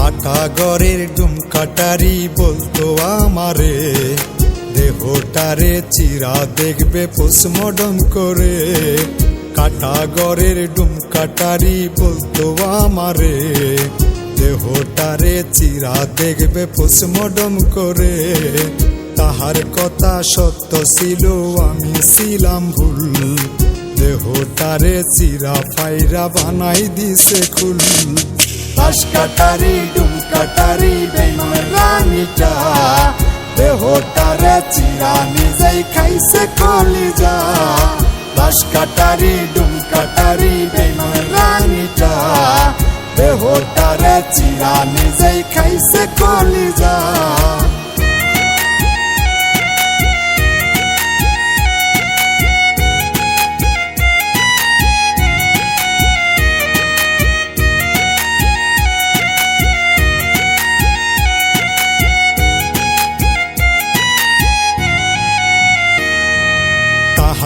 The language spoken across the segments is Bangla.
কাটাগরের ডুম কাটারি বলতো আমারে। দেহটারে চিরা দেখবে পোস্টমর্টম করে। কাটাগরের ডুম কাটারি বলতো আমারে। দেহটারে চিরা দেখবে পোস্টমর্টম করে। তাহার কথা সত্য ছিল, আমি ছিলাম ভুল। দেহটারে চিরা ফাইরা বানাই দিছে খুল। তাস কাটারি ডুম কাটারি বেমার রানীটা দেহটারে চিরা নিজেই খাইছে কলিজা তাস কাটারি ডুম কাটারি বেমার রানীটা দেহটারে চিরা নিজেই খাইছে কলিজা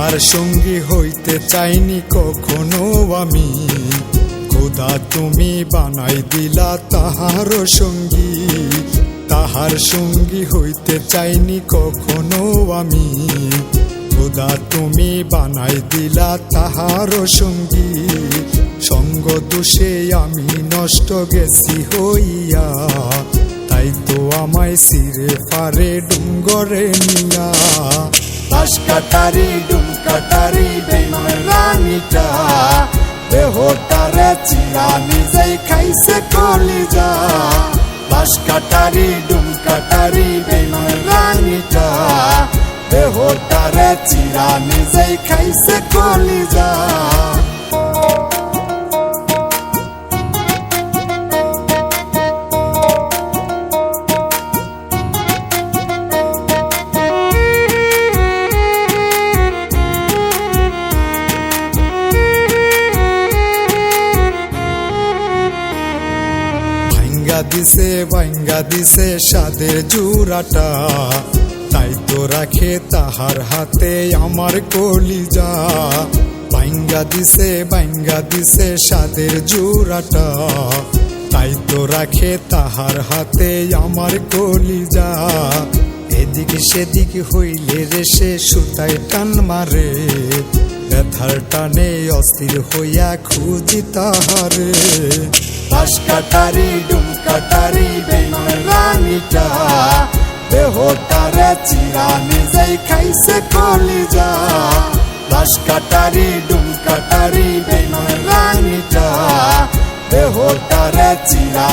তাহার সঙ্গী হইতে চাইনি কখনো আমি। খোদা তুমি বানাই দিলা তাহার সঙ্গী। তাহার সঙ্গী হইতে চাইনি কখনো আমি। খোদা তুমি বানাই দিলা তাহার সঙ্গী। সঙ্গ দোষে আমি নষ্ট গেছি হইয়া। তাই তো আমায় সিরে পারে ডুঙ্গরে নিয়া। তাস কাটারি কাটারি বেমান রানীটা দেহটারে চিরা নিজেই খাইছে কলিজা। বাস কাটারি, ডুম কাটারি বেমান রানীটা দেহটারে চিরা নিজেই খাইছে কলিজা। ভাঙ্গা দিছে ভাঙ্গা দিছে সাদের জুরাটা তাই তো রাখে তাহার হাতে আমার কলিজা। ভাঙ্গা দিছে বাইঙ্গা দিছে সাদের জুরাটা তাই তো রাখে তাহার হাতে আমার কলিজা। এদিক সেদিক হইলে রে সে সুতায় টান মারে। ব্যথার টানে অস্থির হইয়া খুঁজি তাহারে। তাস কাটারি কাটারি বেমান রানীটা দেহটারে চিরা নিজেই খাইছে কলিজা তাস কাটারি ডুম কাটারি বেমান রানীটা দেহটারে চিরা